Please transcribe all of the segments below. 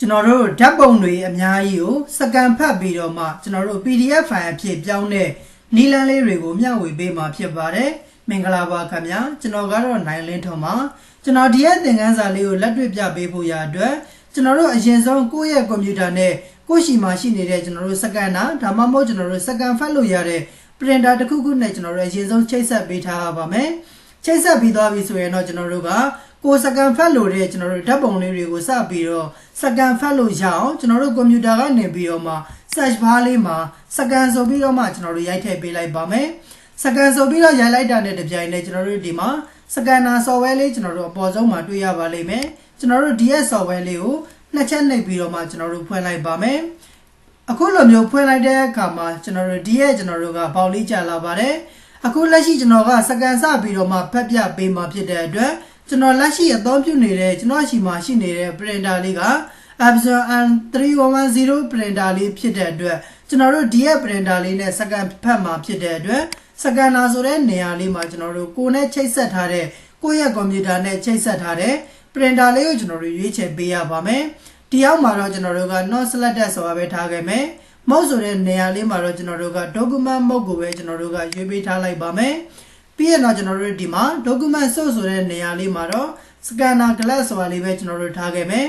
ကျွန်တော်တို့ဓာတ်ပုံတွေအများကြီးကိုစကန်ဖတ်ပြီးတော့မှကျွန်တော်တို့ PDF ဖိုင်အဖြစ်ပြောင်းတဲ့နီလန်းလေးတွေကိုမျှဝေပေးမှာဖြစ်ပါတယ်မင်္ဂလာပါခင်ဗျာကျွန်တော်ကတော့နိုင်လင်းထုံပါကျွန်တော်ဒီရဲ့သင်ခန်းစာလေးကိုလက်တွေ့ပြပေးဖို့ရအတွက်ကျွန်တော်တို့အရင်ဆုံးကိုယ့်ရဲ့ကွန်ပျူတာနဲ့ကိုယ့်ရှိမှရှိနေတဲ့ကျွန်တော်တို့စကန်နာဒါမှမဟုတ်ကျွန်တော်တို့စကန်ဖတ်လို့ရတဲ့ printer တစ်ခုခုနဲ့ကျွန်တော်တို့အရင်ဆုံးချိတ်ဆက်ပေးထားပါမယ်ချိတ်ဆက်ပြီးသွားပြီဆိုရင်တော့ကျွန်တော်တို့က ကိုယ်စကန်ဖတ်လို့တဲ့ကျွန်တော်တို့ဓာတ်ပုံလေးတွေကိုစပြီးတော့စကန်ဖတ်လို့ရအောင်ကျွန်တော်တို့ကွန်ပျူတာကနေပြီးတော့မှ search bar လေးမှာစကန်ဆိုပြီးတော့မှကျွန်တော်တို့ရိုက်ထည့်ပေးလိုက်ပါမယ်စကန်ဆိုပြီးတော့ရိုက်လိုက်တာနဲ့တပြိုင်နက်ကျွန်တော်တို့ဒီမှာစကန်နာ software လေးကျွန်တော်တို့အပေါ်ဆုံးမှာတွေ့ရပါလိမ့်မယ်ကျွန်တော်တို့ DS software လေးကိုနှစ်ချက်နှိပ်ပြီးတော့မှကျွန်တော်တို့ဖွင့်လိုက်ပါမယ်အခုလိုမျိုးဖွင့်လိုက်တဲ့အခါမှာကျွန်တော်တို့ဒီရဲ့ကျွန်တော်တို့ကပေါက်လေးကြာလာပါတယ်အခုလက်ရှိကျွန်တော်ကစကန်စပြီးတော့မှဖက်ပြပေးမှာဖြစ်တဲ့အတွက် ကျွန်တော်လက်ရှိအသုံးပြုနေတဲ့ကျွန်တော်ရှိမှရှိနေတဲ့ printer လေးက Epson N3110 printer လေးဖြစ်တဲ့အတွက်ကျွန်တော်တို့ဒီရဲ့ printer လေးနဲ့စကန်ဖတ်မှာဖြစ်တဲ့အတွက်စကန်နာဆိုတဲ့နေရာလေးမှာကျွန်တော်တို့ကိုယ်နဲ့ချိတ်ဆက်ထားတဲ့ကိုယ့်ရဲ့ကွန်ပျူတာနဲ့ချိတ်ဆက်ထားတဲ့ printer လေးကိုကျွန်တော်တို့ရွေးချယ်ပေးရပါမယ်ဒီအောက်မှာတော့ကျွန်တော်တို့က not selected ဆိုတာပဲထားခဲ့မယ်မဟုတ်ဆိုတဲ့နေရာလေးမှာတော့ကျွန်တော်တို့က document mode ကိုပဲကျွန်တော်တို့ကရွေးပေးထားလိုက်ပါမယ် ပြီးရင်တော့ကျွန်တော်တို့ဒီမှာ document source ဆိုတဲ့နေရာလေးမှာတော့ scanner glass ဆိုတာလေးပဲကျွန်တော်တို့ထားခဲ့မယ်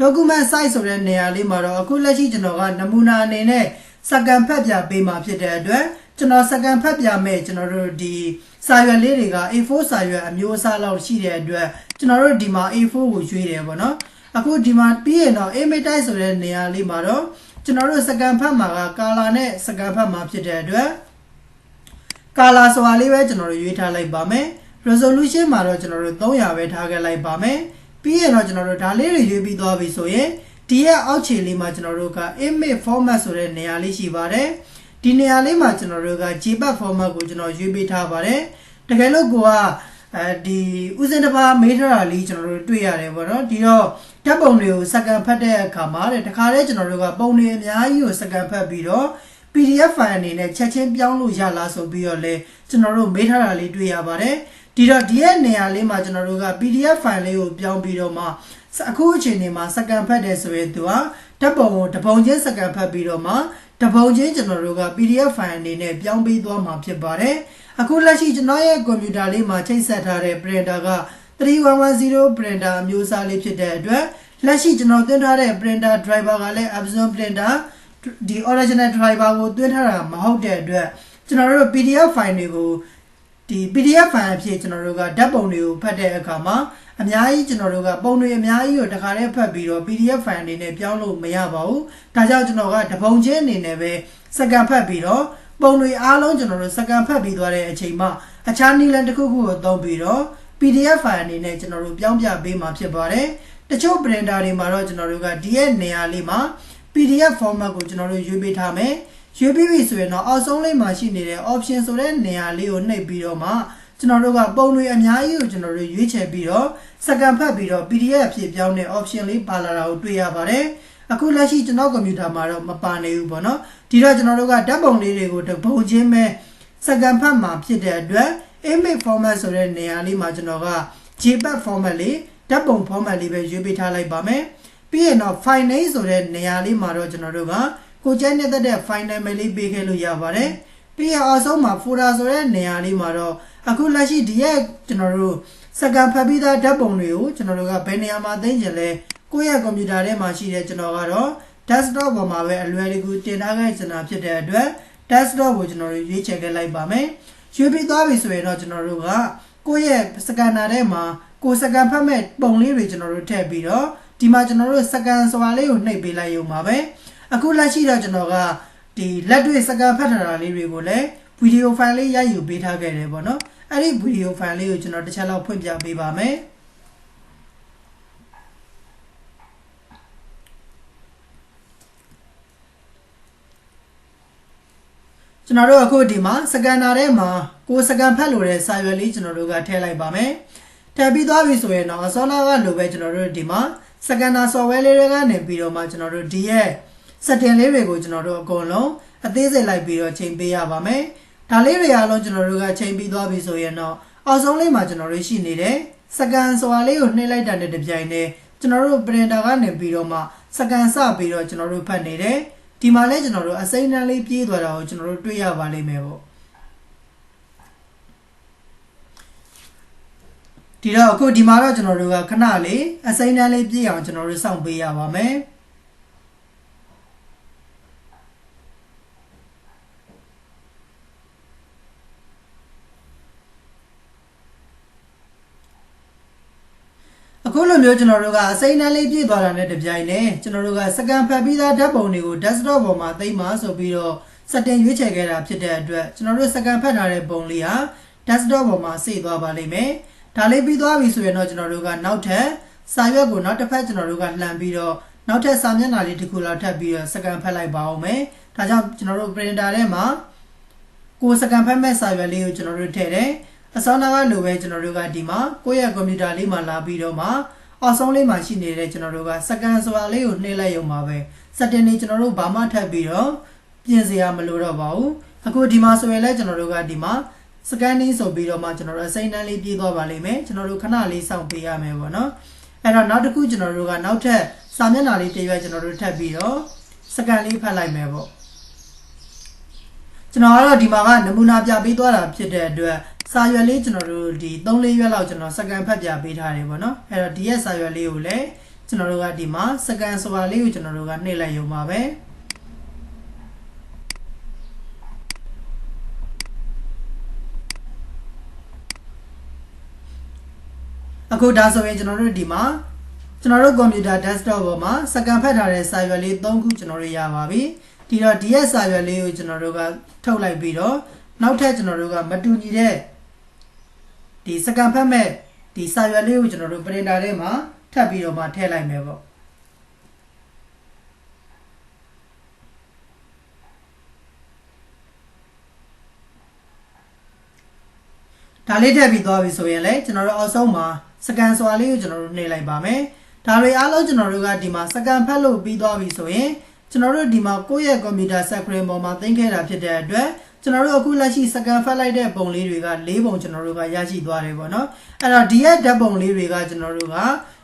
document size ဆိုတဲ့နေရာလေးမှာတော့အခုလက်ရှိကျွန်တော်ကနမူနာအနေနဲ့စကန်ဖတ်ပြပေးမှာဖြစ်တဲ့အတွက်ကျွန်တော်စကန်ဖတ်ပြမဲ့ကျွန်တော်တို့ဒီစာရွက်လေးတွေက A4 စာရွက်အမျိုးအစားလောက်ရှိတဲ့အတွက်ကျွန်တော်တို့ဒီမှာ A4 ကိုရွေးတယ်ပေါ့နော်အခုဒီမှာပြီးရင်တော့ image type ဆိုတဲ့နေရာလေးမှာတော့ကျွန်တော်တို့စကန်ဖတ်မှာက color နဲ့စကန်ဖတ်မှာဖြစ်တဲ့အတွက် color ဆိုတာလေးပဲကျွန်တော်တို့ရွေးထားလိုက်ပါမယ် resolution မှာတော့ကျွန်တော်တို့300ပဲထားခဲ့လိုက်ပါမယ်ပြီးရင်တော့ကျွန်တော်တို့ဒါလေးတွေရွေးပြီးသွားပြီဆိုရင်ဒီရဲ့အောက်ခြေလေးမှာကျွန်တော်တို့က image format ဆိုတဲ့နေရာလေးရှိပါတယ်ဒီနေရာလေးမှာကျွန်တော်တို့က JPEG format ကိုကျွန်တော်ရွေးပေးထားပါတယ်တကယ်လို့ကိုကအဲဒီဥစဉ်တစ်ပါးမေးထားတာလေးကျွန်တော်တို့တွေ့ရတယ်ပေါ့နော်ဒီတော့ဓာတ်ပုံတွေကိုစကန်ဖတ်တဲ့အခါမှာတဲ့တခါတည်းကျွန်တော်တို့ကပုံတွေအများကြီးကိုစကန်ဖတ်ပြီးတော့ PDF file အနေနဲ့ချက်ချင်းပြောင်းလို့ရလားဆိုပြီးတော့လဲကျွန်တော်တို့မေးထားတာလေးတွေ့ရပါတယ်ဒီတော့ဒီရဲ့နေရာလေးမှာကျွန်တော်တို့က PDF file လေးကိုပြောင်းပြီးတော့မှအခုအချိန်ဒီမှာစကန်ဖတ်တယ်ဆိုရင်သူကဓာတ်ပုံကိုတပုံချင်းစကန်ဖတ်ပြီးတော့မှတပုံချင်းကျွန်တော်တို့က PDF file အနေနဲ့ပြောင်းပေးသွားမှာဖြစ်ပါတယ်အခုလက်ရှိကျွန်တော်ရဲ့ကွန်ပျူတာလေးမှာချိတ်ဆက်ထားတဲ့ printer က3110 printer အမျိုးအစားလေးဖြစ်တဲ့အတွက်လက်ရှိကျွန်တော်သွင်းထားတဲ့ printer driver ကလည်း Epson printer ဒီ original driver ကိုသွင်းထားတာမဟုတ်တဲ့အတွက်ကျွန်တော်တို့ PDF file တွေကိုဒီ PDF file အဖြစ်ကျွန်တော်တို့ကဓာတ်ပုံတွေကိုဖတ်တဲ့အခါမှာအများကြီးကျွန်တော်တို့ကပုံတွေအများကြီးကိုတခါတည်းဖတ်ပြီးတော့ PDF file အနေနဲ့ပြောင်းလို့မရပါဘူး။ဒါကြောင့်ကျွန်တော်ကတပုံချင်းအနေနဲ့ပဲစကန်ဖတ်ပြီးတော့ပုံတွေအားလုံးကျွန်တော်တို့စကန်ဖတ်ပြီးသွားတဲ့အချိန်မှာအခြားနည်းလမ်းတစ်ခုခုကိုသုံးပြီးတော့ PDF file အနေနဲ့ကျွန်တော်တို့ပြောင်းပြပေးမှာဖြစ်ပါတယ်။တချို့ printer တွေမှာတော့ကျွန်တော်တို့ကဒီရဲ့နေရာလေးမှာ PDF format ကိုကျွန်တော်တို့ရွေးပေးထားမယ်။ရွေးပြီးပြီဆိုရင်တော့အောက်ဆုံးလေးမှာရှိနေတဲ့ option ဆိုတဲ့နေရာလေးကိုနှိပ်ပြီးတော့မှကျွန်တော်တို့ကပုံတွေအများကြီးကိုကျွန်တော်တို့ရွေးချယ်ပြီးတော့စကန်ဖတ်ပြီးတော့ PDF ဖြစ်ပြောင်းတဲ့ option လေးပါလာတာကိုတွေ့ရပါတယ်။အခုလက်ရှိကျွန်တော်ကွန်ပျူတာမှာတော့မပါနေဘူးပေါ့နော်။ဒီတော့ကျွန်တော်တို့ကဓာတ်ပုံလေးတွေကိုတပုံချင်းပဲစကန်ဖတ်မှာဖြစ်တဲ့အတွက် image format ဆိုတဲ့နေရာလေးမှာကျွန်တော်က JPEG format လေးဓာတ်ပုံ format လေးပဲရွေးပေးထားလိုက်ပါမယ်။ ပြီးရင်တော့ file name ဆိုတဲ့နေရာလေးမှာတော့ကျွန်တော်တို့ကကိုကျန်းနေတဲ့ file name လေးပေးခဲ့လို့ရပါတယ်။ပြီးရအောင်ဆုံးမှာ folder ဆိုတဲ့နေရာလေးမှာတော့အခုလက်ရှိဒီရဲ့ကျွန်တော်တို့စကန်ဖတ်ပြီးသားဓာတ်ပုံတွေကိုကျွန်တော်တို့ကဘယ်နေရာမှာသိမ်းကြလဲကိုယ့်ရဲ့ကွန်ပျူတာထဲမှာရှိတဲ့ကျွန်တော်ကတော့ desktop ပေါ်မှာပဲအလွယ်တကူတင်ထားခဲ့ချင်တာဖြစ်တဲ့အတွက် desktop ကိုကျွန်တော်တို့ရွေးချယ်ခဲ့လိုက်ပါမယ်။ရွေးပြီးသွားပြီဆိုရင်တော့ကျွန်တော်တို့ကကိုယ့်ရဲ့စကန်နာထဲမှာကိုယ်စကန်ဖတ်မဲ့ပုံလေးတွေကျွန်တော်တို့ထည့်ပြီးတော့ ဒီမှာကျွန်တော်တို့စကန်စွာလေးကိုနှိပ်ပေးလိုက်ရုံပါပဲ။အခုလက်ရှိတော့ကျွန်တော်ကဒီလက်တွေ့စကန်ဖတ်ထားတာလေးတွေကိုလည်းဗီဒီယိုဖိုင်လေးရိုက်ယူပေးထားခဲ့တယ်ပေါ့နော်အဲ့ဒီဗီဒီယိုဖိုင်လေးကိုကျွန်တော်တစ်ချက်လောက်ဖွင့်ပြပေးပါမယ်ကျွန်တော်တို့အခုဒီမှာစကန်နာထဲမှာကိုစကန်ဖတ်လို့တဲ့စာရွက်လေးကျွန်တော်တို့ကထည့်လိုက်ပါမယ်ထည့်ပြီးသွားပြီဆိုရင်တော့အစောနာကလိုပဲကျွန်တော်တို့ဒီမှာ စကန်နာ software လေးတွေကနေပြီးတော့မှကျွန်တော်တို့ဒီရဲ့ setting လေးတွေကိုကျွန်တော်တို့အကုန်လုံးအသေးစိတ်လိုက်ပြီးတော့ချိန်ပေးရပါမယ်ဒါလေးတွေအားလုံးကျွန်တော်တို့ကချိန်ပြီးသွားပြီဆိုရင်တော့အောက်ဆုံးလေးမှာကျွန်တော်တို့ရှိနေတယ်စကန်ဆိုတာလေးကိုနှိပ်လိုက်တာနဲ့တပြိုင်တည်းကျွန်တော်တို့ printer ကနေပြီးတော့မှစကန်စပြီးတော့ကျွန်တော်တို့ဖတ်နေတယ်ဒီမှာလဲကျွန်တော်တို့အစိမ့်နှမ်းလေးပြေးသွားတာကိုကျွန်တော်တို့တွေ့ရပါလိမ့်မယ်ပေါ့ ဒီတော့အခုဒီမှာတော့ကျွန်တော်တို့ကခဏလေးအစိမ့်နှမ်းလေးပြေးအောင်ကျွန်တော်တို့စောင့်ပေးရပါမယ်အခုလိုမျိုးကျွန်တော်တို့ကအစိမ့်နှမ်းလေးပြည့်သွားတာနဲ့တပြိုင်နက်ကျွန်တော်တို့ကစကန်ဖတ်ပြီးသားဓာတ်ပုံတွေကို desktop ပေါ်မှာသိမ်းပါဆိုပြီးတော့ setting ရွေးချယ်ခဲ့တာဖြစ်တဲ့အတွက်ကျွန်တော်တို့စကန်ဖတ်ထားတဲ့ပုံလေးဟာ desktop ပေါ်မှာစေ့သွားပါလိမ့်မယ်။ ဒါလေးပြီးသွားပြီဆိုရင်တော့ကျွန်တော်တို့ကနောက်ထပ်စာရွက်ကိုနောက်တစ်ဖက်ကျွန်တော်တို့ကလှန်ပြီးတော့နောက်ထပ်စာမျက်နှာလေးတစ်ခုလောက်ထပ်ပြီးတော့စကန်ဖတ်လိုက်ပါအောင်မယ်။ဒါကြောင့်ကျွန်တော်တို့ printer ထဲမှာကိုယ်စကန်ဖတ်မဲ့စာရွက်လေးကိုကျွန်တော်တို့ထည့်တယ်။အစောနာကလိုပဲကျွန်တော်တို့ကဒီမှာကိုယ့်ရဲ့ကွန်ပျူတာလေးမှာလာပြီးတော့မှအောက်ဆုံးလေးမှာရှိနေတဲ့ကျွန်တော်တို့ကစကန်ဆိုတာလေးကိုနှိပ်လိုက်ရုံပါပဲ။ setting လေးကျွန်တော်တို့ဘာမှထပ်ပြီးတော့ပြင်စရာမလိုတော့ပါဘူး။အခုဒီမှာဆိုရင်လည်းကျွန်တော်တို့ကဒီမှာ scanning ဆိုပြီးတော့မှကျွန်တော်တို့အစိမ့်နှမ်းလေးပြေးသွားပါလိမ့်မယ်ကျွန်တော်တို့ခဏလေးစောင့်ပေးရမယ်ပေါ့နော်အဲ့တော့နောက်တစ်ခုကျွန်တော်တို့ကနောက်ထပ်စာမျက်နှာလေးတစ်ရွက်ကျွန်တော်တို့ထပ်ပြီးတော့ scan လေးဖတ်လိုက်မယ်ပေါ့ကျွန်တော်ကတော့ဒီမှာကနမူနာပြပေးသွားတာဖြစ်တဲ့အတွက်စာရွက်လေးကျွန်တော်တို့ဒီ3-4ရွက်လောက်ကျွန်တော် scan ဖတ်ပြပေးထားတယ်ပေါ့နော်အဲ့တော့ဒီရဲ့စာရွက်လေးကိုလည်းကျွန်တော်တို့ကဒီမှာ scan ဆိုတာလေးကိုကျွန်တော်တို့ကနှိပ်လိုက်ရုံပါပဲ အခုဒါဆိုရင်ကျွန်တော်တို့ဒီမှာကျွန်တော်တို့ကွန်ပျူတာ desktop ပေါ်မှာစကန်ဖတ်ထားတဲ့စာရွက်လေး၃ခုကျွန်တော်တို့ရပါပြီဒီတော့ဒီရဲ့စာရွက်လေးကိုကျွန်တော်တို့ကထုတ်လိုက်ပြီးတော့နောက်ထပ်ကျွန်တော်တို့ကမတူညီတဲ့ဒီစကန်ဖတ်မဲ့ဒီစာရွက်လေးကိုကျွန်တော်တို့ printer ထဲမှာထပ်ပြီးတော့မှထည့်လိုက်မယ်ပေါ့ဒါလေးထည့်ပြီးသွားပြီဆိုရင်လည်းကျွန်တော်တို့အောက်ဆုံးမှာ စကန်စွာလေးကိုကျွန်တော်တို့နှိပ်လိုက်ပါမယ်ဒါတွေအားလုံးကျွန်တော်တို့ကဒီမှာစကန်ဖတ်လို့ပြီးသွားပြီဆိုရင်ကျွန်တော်တို့ဒီမှာကိုယ့်ရဲ့ကွန်ပျူတာ screen ပေါ်မှာသင်ခဲ့တာဖြစ်တဲ့အတွက်ကျွန်တော်တို့အခုလက်ရှိစကန်ဖတ်လိုက်တဲ့ပုံလေးတွေက၄ပုံကျွန်တော်တို့ကရရှိသွားတယ်ပေါ့နော်အဲ့တော့ဒီရဲ့ဓာတ်ပုံလေးတွေကကျွန်တော်တို့က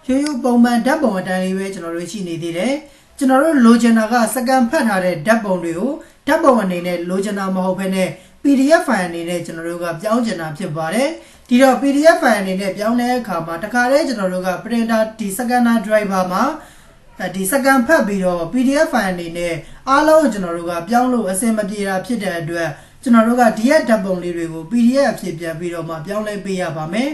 ရိုးရိုးပုံမှန်ဓာတ်ပုံအတိုင်းလေးပဲကျွန်တော်တို့ရှိနေသေးတယ်ကျွန်တော်တို့လိုချင်တာကစကန်ဖတ်ထားတဲ့ဓာတ်ပုံတွေကိုဓာတ်ပုံအနေနဲ့လိုချင်တာမဟုတ်ဘဲနဲ့ PDF file အနေနဲ့ကျွန်တော်တို့ကပြောင်းချင်တာဖြစ်ပါတယ် ဒီတော့ PDF file အနေနဲ့ပြောင်းတဲ့အခါမှာတခါတည်းကျွန်တော်တို့က printer ဒီ scanner driver မှာဒီစကန်ဖတ်ပြီးတော့ PDF file အနေနဲ့အားလုံးကျွန်တော်တို့ကပြောင်းလို့အဆင်မပြေတာဖြစ်တဲ့အတွက်ကျွန်တော်တို့ကဒီရဲ့ဓာတ်ပုံလေးတွေကို PDF အဖြစ်ပြန်ပြီးတော့မှပြောင်းလဲပေးရပါမယ်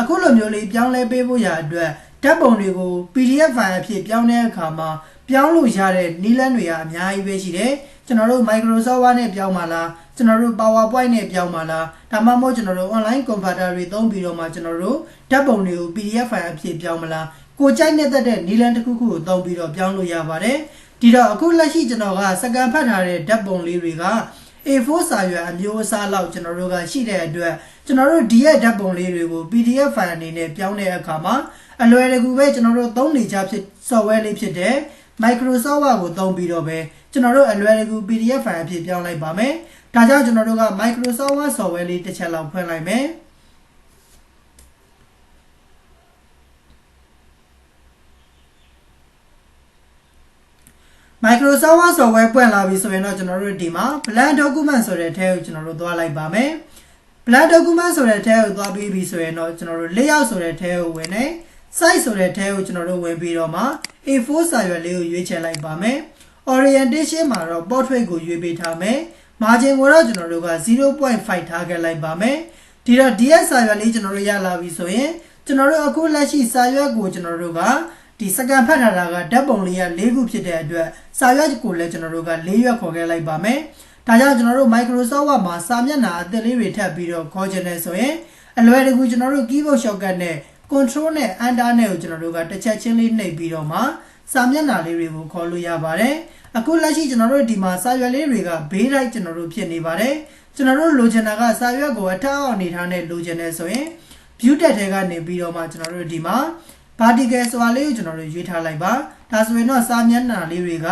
အခုလိုမျိုးလေးပြောင်းလဲပေးဖို့ရအတွက်ဓာတ်ပုံတွေကို PDF file အဖြစ်ပြောင်းတဲ့အခါမှာပြောင်းလို့ရတဲ့နည်းလမ်းတွေကအများကြီးပဲရှိတယ် ကျွန်တော်တို့ Microsoft Word နဲ့ပြောင်းပါလားကျွန်တော်တို့ PowerPoint နဲ့ပြောင်းပါလားဒါမှမဟုတ်ကျွန်တော်တို့ online converter တွေသုံးပြီးတော့မှကျွန်တော်တို့ဓာတ်ပုံတွေကို PDF file အဖြစ်ပြောင်းမလားကိုကြိုက်နေတဲ့တဲ့နည်းလမ်းတစ်ခုခုကိုသုံးပြီးတော့ပြောင်းလို့ရပါတယ်ဒီတော့အခုလက်ရှိကျွန်တော်ကစကန်ဖတ်ထားတဲ့ဓာတ်ပုံလေးတွေက A4 စာရွက်အမျိုးအစားလောက်ကျွန်တော်တို့ကရှိတဲ့အတွက်ကျွန်တော်တို့ဒီရဲ့ဓာတ်ပုံလေးတွေကို PDF file အနေနဲ့ပြောင်းတဲ့အခါမှာအလွယ်တကူပဲကျွန်တော်တို့သုံးနေကြဖြစ် software လေးဖြစ်တဲ့ Microsoft Word ကိုသုံးပြီးတော့ပဲ ကျွန်တော်တို့အလွယ်တကူ PDF file အဖြစ်ပြောင်းလိုက်ပါမယ်။ဒါကြောင့်ကျွန်တော်တို့က Microsoft Word software လေးတစ်ချက်လောက်ဖွင့်လိုက်မယ်။ Microsoft Word software ပွင့်လာပြီဆိုရင်တော့ကျွန်တော်တို့ဒီမှာ blank document ဆိုတဲ့ထဲကိုကျွန်တော်တို့သွားလိုက်ပါမယ်။ blank document ဆိုတဲ့ထဲကိုသွားပြီးပြီဆိုရင်တော့ကျွန်တော်တို့ layout ဆိုတဲ့ထဲကိုဝင်နေ size ဆိုတဲ့ထဲကိုကျွန်တော်တို့ဝင်ပြီးတော့မှ A4 စာရွက်လေးကိုရွေးချယ်လိုက်ပါမယ်။ orientation မှာတော့ portrait ကိုရွေးပေးထားမယ်။ margin ကိုတော့ကျွန်တော်တို့က0.5ထားခဲ့လိုက်ပါမယ်။ဒီတော့ DS စာရွက်လေးကျွန်တော်တို့ရလာပြီဆိုရင်ကျွန်တော်တို့အခုလက်ရှိစာရွက်ကိုကျွန်တော်တို့ကဒီစကန်ဖတ်ထားတာကဓာတ်ပုံလေးက၄ခုဖြစ်တဲ့အတွက်စာရွက်ကိုလည်းကျွန်တော်တို့က၄ရွက်ခေါ်ခဲ့လိုက်ပါမယ်။ဒါကြောင့်ကျွန်တော်တို့ Microsoft Word မှာစာမျက်နှာအသစ်လေးတွေထပ်ပြီးတော့ခေါ်ချင်တယ်ဆိုရင်အလွယ်တကူကျွန်တော်တို့ keyboard shortcut နဲ့ control နဲ့ enter နဲ့ကိုကျွန်တော်တို့ကတစ်ချက်ချင်းလေးနှိပ်ပြီးတော့မှ စာမျက်နှာလေးတွေကိုခေါ်လို့ရပါတယ်။အခုလက်ရှိကျွန်တော်တို့ဒီမှာစာရွက်လေးတွေကဘေးလိုက်ကျွန်တော်တို့ဖြစ်နေပါတယ်။ကျွန်တော်တို့လိုချင်တာကစာရွက်ကိုအထောက်အနေထားနဲ့လိုချင်တယ်ဆိုရင် view tab ထဲကနေပြီးတော့မှကျွန်တော်တို့ဒီမှာ vertical ဆိုတာလေးကိုကျွန်တော်တို့ရွေးထားလိုက်ပါဒါဆိုရင်တော့စာမျက်နှာလေးတွေက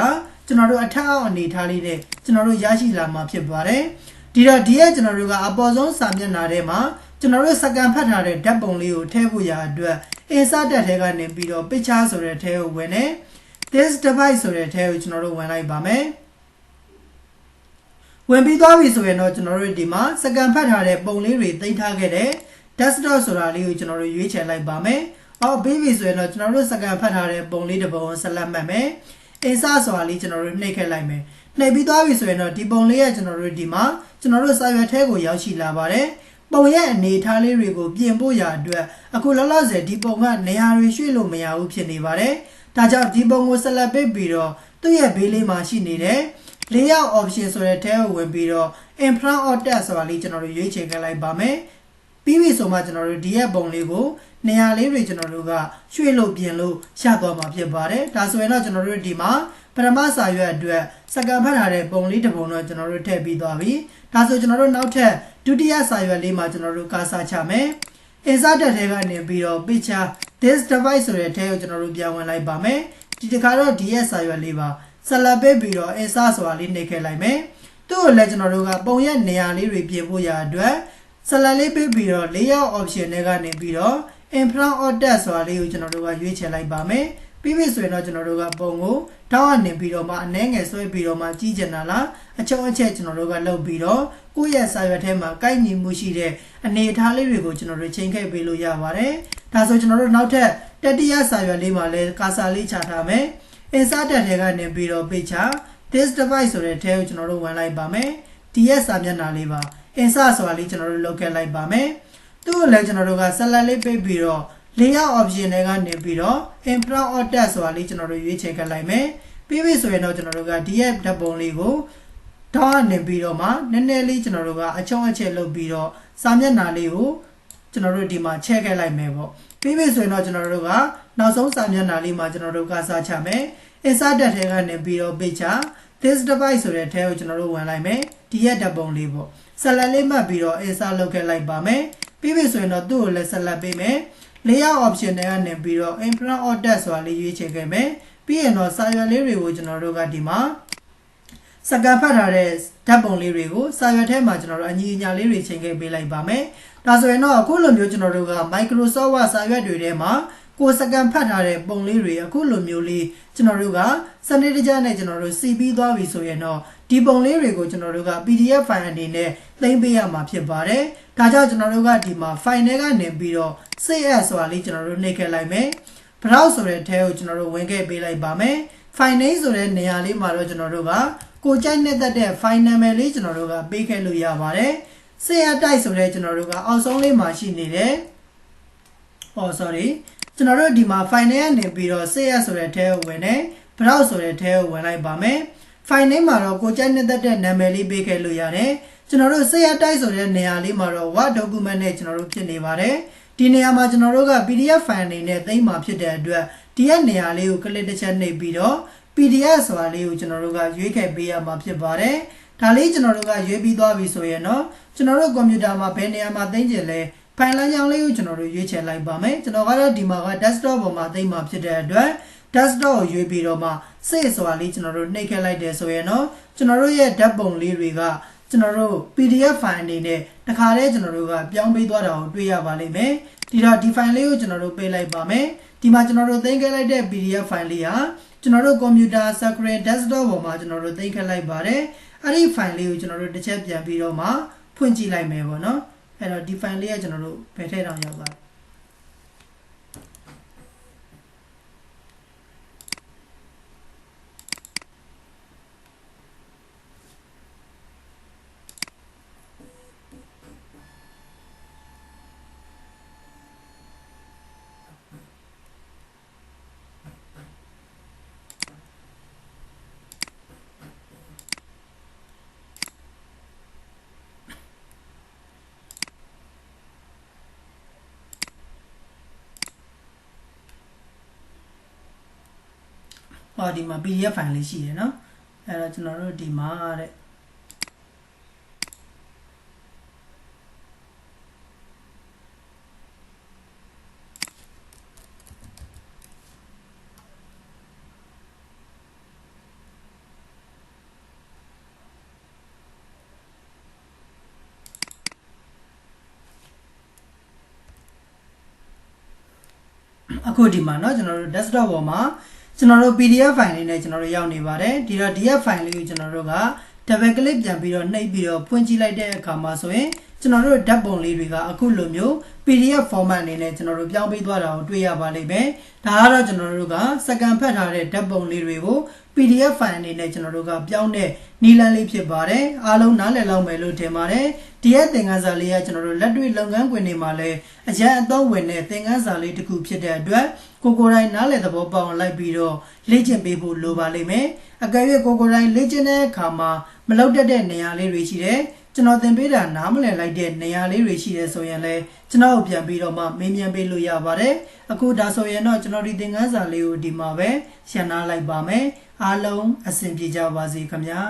ကျွန်တော်တို့အထက်အောက်အနေထားလေးနဲ့ကျွန်တော်တို့ရရှိလာမှာဖြစ်ပါတယ်ဒီတော့ဒီရဲ့ကျွန်တော်တို့ကအပေါ်ဆုံးစာမျက်နှာထဲမှာ ကျွန်တော်တို့စကန်ဖတ်ထားတဲ့ဓာတ်ပုံလေးကိုထည့်ဖို့ရအတွက် insert တက်ထဲကနေပြီးတော့ picture ဆိုတဲ့ထဲကိုဝင်နေ this device ဆိုတဲ့ထဲကိုကျွန်တော်တို့ဝင်လိုက်ပါမယ်ဝင်ပြီးသွားပြီဆိုရင်တော့ကျွန်တော်တို့ဒီမှာစကန်ဖတ်ထားတဲ့ပုံလေးတွေသိမ်းထားခဲ့တဲ့ desktop ဆိုတာလေးကိုကျွန်တော်တို့ရွေးချယ်လိုက်ပါမယ်။အော်ပြီးပြီဆိုရင်တော့ကျွန်တော်တို့စကန်ဖတ်ထားတဲ့ပုံလေးတစ်ပုံကိုဆက်လက်မှတ်မယ်။ insert ဆိုတာလေးကျွန်တော်တို့နှိပ်ခဲ့လိုက်မယ်။နှိပ်ပြီးသွားပြီဆိုရင်တော့ဒီပုံလေးကကျွန်တော်တို့ဒီမှာကျွန်တော်တို့စာရွက်ထဲကိုရောက်ရှိလာပါတယ်။ ပုံရဲ့အနေအထားလေးတွေကိုပြင်ဖို့ရာအတွက်အခုလောလောဆယ်ဒီပုံကနေရာတွေရွှေ့လို့မရဘူးဖြစ်နေပါတယ်။ဒါကြောင့်ဒီပုံကိုဆက်လက်ပစ်ပြီးတော့သူ့ရဲ့ဘေးလေးမှာရှိနေတဲ့ layout option ဆိုတဲ့ထဲကိုဝင်ပြီးတော့ in front of text ဆိုတာလေးကျွန်တော်တို့ရွေးချယ်ခဲ့လိုက်ပါမယ်ပြီးပြီဆိုမှကျွန်တော်တို့ဒီရဲ့ပုံလေးကိုနေရာလေးတွေကျွန်တော်တို့ကရွှေ့လို့ပြင်လို့ရသွားမှာဖြစ်ပါတယ်ဒါဆိုရင်တော့ကျွန်တော်တို့ဒီမှာ ပထမစာရွက်အတွက်စကန်ဖတ်ထားတဲ့ပုံလေးတစ်ပုံတော့ကျွန်တော်တို့ထည့်ပြီးသွားပြီဒါဆိုကျွန်တော်တို့နောက်ထပ်ဒုတိယစာရွက်လေးမှာကျွန်တော်တို့ကာစာချမယ် insert တဲ့ထဲကနေပြီးတော့ picture this device ဆိုတဲ့ထဲကိုကျွန်တော်တို့ပြန်ဝင်လိုက်ပါမယ်ဒီတစ်ခါတော့ဒီရဲ့စာရွက်လေးပါဆက်လက်ပေးပြီးတော့ insert ဆိုတာလေးနှိပ်ခဲ့လိုက်မယ်သူ့ကိုလည်းကျွန်တော်တို့ကပုံရဲ့နေရာလေးတွေပြင်ဖို့ရအတွက်ဆက်လက်လေးပေးပြီးတော့ layout option တွေကနေပြီးတော့ in front of text ဆိုတာလေးကိုကျွန်တော်တို့ကရွေးချယ်လိုက်ပါမယ် ပြီးပြီဆိုရင်တော့ကျွန်တော်တို့ကပုံကိုတောင်းအနေပြီးတော့မှအနှဲငယ်ဆွဲပြီးတော့မှကြီးကျင်တာလားအချုံအချက်ကျွန်တော်တို့ကလုပ်ပြီးတော့ကိုယ့်ရဲ့စာရွက်ထဲမှာကိုက်ညီမှုရှိတဲ့အနေအထားလေးတွေကိုကျွန်တော်တို့ချိန်ခဲ့ပေးလို့ရပါတယ်ဒါဆိုကျွန်တော်တို့နောက်ထပ်တတိယစာရွက်လေးမှာလည်းကာစာလေးချထားမယ် insert တဲ့ထဲကနေပြီးတော့ picture this device ဆိုတဲ့ထဲကိုကျွန်တော်တို့ဝင်လိုက်ပါမယ်ဒီရဲ့စာမျက်နှာလေးပါ insert ဆိုတာလေးကျွန်တော်တို့လုပ်ခဲ့လိုက်ပါမယ်သူ့ကိုလည်းကျွန်တော်တို့က select လေးပေးပြီးတော့ layout option တွေကနေပြီးတော့ in front of text ဆိုတာလေးကျွန်တော်တို့ရွေးချယ်ခဲ့လိုက်မယ်ပြီးပြီဆိုရင်တော့ကျွန်တော်တို့ကဒီရဲ့ဓာတ်ပုံလေးကိုတောင်းနေပြီးတော့မှနည်းနည်းလေးကျွန်တော်တို့ကအချုံအချက်လုပ်ပြီးတော့စာမျက်နှာလေးကိုကျွန်တော်တို့ဒီမှာချဲ့ခဲ့လိုက်မယ်ပေါ့ပြီးပြီဆိုရင်တော့ကျွန်တော်တို့ကနောက်ဆုံးစာမျက်နှာလေးမှာကျွန်တော်တို့ကစားချမယ် insert တဲ့ထဲကနေပြီးတော့ picture this device ဆိုတဲ့ထဲကိုကျွန်တော်တို့ဝင်လိုက်မယ်ဒီရဲ့ဓာတ်ပုံလေးပေါ့ဆက်လက်လေးမှတ်ပြီးတော့ insert လုပ်ခဲ့လိုက်ပါမယ်ပြီးပြီဆိုရင်တော့သူ့ကိုလည်းဆက်လက်ပေးမယ် layout option တွေကနေပြီးတော့ in front of text ဆိုတာလေးရွေးချယ်ခဲ့မယ်ပြီးရင်တော့စာရွက်လေးတွေကိုကျွန်တော်တို့ကဒီမှာစကန်ဖတ်ထားတဲ့ဓာတ်ပုံလေးတွေကိုစာရွက်ထဲမှာကျွန်တော်တို့အညီအညာလေးတွေချိန်ခဲ့ပေးလိုက်ပါမယ်ဒါဆိုရင်တော့အခုလိုမျိုးကျွန်တော်တို့က Microsoft Word စာရွက်တွေထဲမှာ ကိုစကန်ဖတ်ထားတဲ့ပုံလေးတွေအခုလိုမျိုးလေးကျွန်တော်တို့ကစနစ်တကျနဲ့ကျွန်တော်တို့စီပြီးသွားပြီဆိုရင်တော့ဒီပုံလေးတွေကိုကျွန်တော်တို့က PDF file အနေနဲ့သိမ်းပေးရမှာဖြစ်ပါတယ်။ဒါကြောင့်ကျွန်တော်တို့ကဒီမှာ file တွေကနေပြီးတော့ save as ဆိုတာလေးကျွန်တော်တို့နှိပ်ခဲ့လိုက်မယ်။ browse ဆိုတဲ့ထဲကိုကျွန်တော်တို့ဝင်ခဲ့ပေးလိုက်ပါမယ်။ file name ဆိုတဲ့နေရာလေးမှာတော့ကျွန်တော်တို့ကကိုကြိုက်နေတဲ့တဲ့ file name လေးကျွန်တော်တို့ကပေးခဲ့လို့ရပါတယ်။ save as type ဆိုတဲ့ကျွန်တော်တို့ကအောက်ဆုံးလေးမှာရှိနေတယ်။ oh sorry ကျွန်တော်တို့ဒီမှာ file name ကနေပြီးတော့ save as ဆိုတဲ့ထဲကိုဝင်တယ် browse ဆိုတဲ့ထဲကိုဝင်လိုက်ပါမယ် file name မှာတော့ကိုကြိုက်နေတဲ့တဲ့နာမည်လေးပေးခဲ့လို့ရတယ်ကျွန်တော်တို့ save as type ဆိုတဲ့နေရာလေးမှာတော့ word document နဲ့ကျွန်တော်တို့ဖြစ်နေပါတယ်ဒီနေရာမှာကျွန်တော်တို့က PDF file အနေနဲ့သိမ်းမှာဖြစ်တဲ့အတွက်ဒီရဲ့နေရာလေးကို click တစ်ချက်နှိပ်ပြီးတော့ PDF ဆိုတာလေးကိုကျွန်တော်တို့ကရွေးခဲ့ပေးရမှာဖြစ်ပါတယ်ဒါလေးကျွန်တော်တို့ကရွေးပြီးသွားပြီဆိုရင်တော့ကျွန်တော်တို့ကွန်ပျူတာမှာဘယ်နေရာမှာသိမ်းကျင်လဲ ဖိုင်လမ်းကြောင်းလေးကိုကျွန်တော်တို့ရွေးချယ်လိုက်ပါမယ်ကျွန်တော်ကတော့ဒီမှာက desktop ပေါ်မှာသိမ်းမှာဖြစ်တဲ့အတွက် desktop ကိုရွေးပြီးတော့မှ save ဆိုတာလေးကျွန်တော်တို့နှိပ်ခဲ့လိုက်တယ်ဆိုရင်တော့ကျွန်တော်တို့ရဲ့ဓာတ်ပုံလေးတွေကကျွန်တော်တို့ PDF file အနေနဲ့တခါတည်းကျွန်တော်တို့ကပြောင်းပေးသွားတာကိုတွေ့ရပါလိမ့်မယ်ဒီတော့ဒီ file လေးကိုကျွန်တော်တို့ပေးလိုက်ပါမယ်ဒီမှာကျွန်တော်တို့သိမ်းခဲ့လိုက်တဲ့ PDF file လေးဟာကျွန်တော်တို့ကွန်ပျူတာ screen desktop ပေါ်မှာကျွန်တော်တို့သိမ်းခဲ့လိုက်ပါတယ်အဲ့ဒီ file လေးကိုကျွန်တော်တို့တစ်ချက်ပြန်ပြီးတော့မှဖွင့်ကြည့်လိုက်မယ်ပေါ့နော် အဲ့တော့ဒီ file လေးကကျွန်တော်တို့ဘယ်ထည့်တောင်ရောက်ပါလဲ ဟောဒီမှာ PDF file လေးရှိတယ်เนาะအဲ့တော့ကျွန်တော်တို့ဒီမှာတဲ့အခုဒီမှာเนาะကျွန်တော်တို့ desktop ပေါ်မှာ ကျွန်တော်တို့ PDF file လေးနဲ့ကျွန်တော်တို့ရောက်နေပါတယ်ဒီတော့ DF file လေးကိုကျွန်တော်တို့က double click ပြန်ပြီးတော့နှိပ်ပြီးတော့ဖွင့်ကြည့်လိုက်တဲ့အခါမှာဆိုရင် ကျွန်တော်တို့ဓာတ်ပုံလေးတွေကအခုလိုမျိုး PDF format အနေနဲ့ကျွန်တော်တို့ပြောင်းပေးသွားတာကိုတွေ့ရပါလိမ့်မယ်ဒါကတော့ကျွန်တော်တို့ကစကန်ဖတ်ထားတဲ့ဓာတ်ပုံလေးတွေကို PDF file အနေနဲ့ကျွန်တော်တို့ကပြောင်းတဲ့နီလန်းလေးဖြစ်ပါတယ်အားလုံးနားလည်လောက်မယ်လို့ထင်ပါတယ်ဒီရဲ့သင်ခန်းစာလေးကကျွန်တော်တို့လက်တွေ့လုပ်ငန်းခွင်တွေမှာလည်းအရန်အသုံးဝင်တဲ့သင်ခန်းစာလေးတစ်ခုဖြစ်တဲ့အတွက်ကိုကိုယ်တိုင်နားလည်သဘောပေါက်အောင်လိုက်ပြီးတော့လေ့ကျင့်ပေးဖို့လိုပါလိမ့်မယ်အကယ်၍ကိုကိုယ်တိုင်လေ့ကျင့်တဲ့အခါမှာမလောက်တတ်တဲ့နေရာလေးတွေရှိတယ် ကျွန်တော်သင်ပေးတာနားမလည်လိုက်တဲ့နေရာလေးတွေရှိတယ်ဆိုရင်လည်းကျွန်တော်ပြန်ပြီးတော့မှမေးမြန်းပေးလို့ရပါတယ်အခုဒါဆိုရင်တော့ကျွန်တော်ဒီသင်ခန်းစာလေးကိုဒီမှာပဲရှင်းနာလိုက်ပါမယ်အားလုံးအဆင်ပြေကြပါစေခင်ဗျာ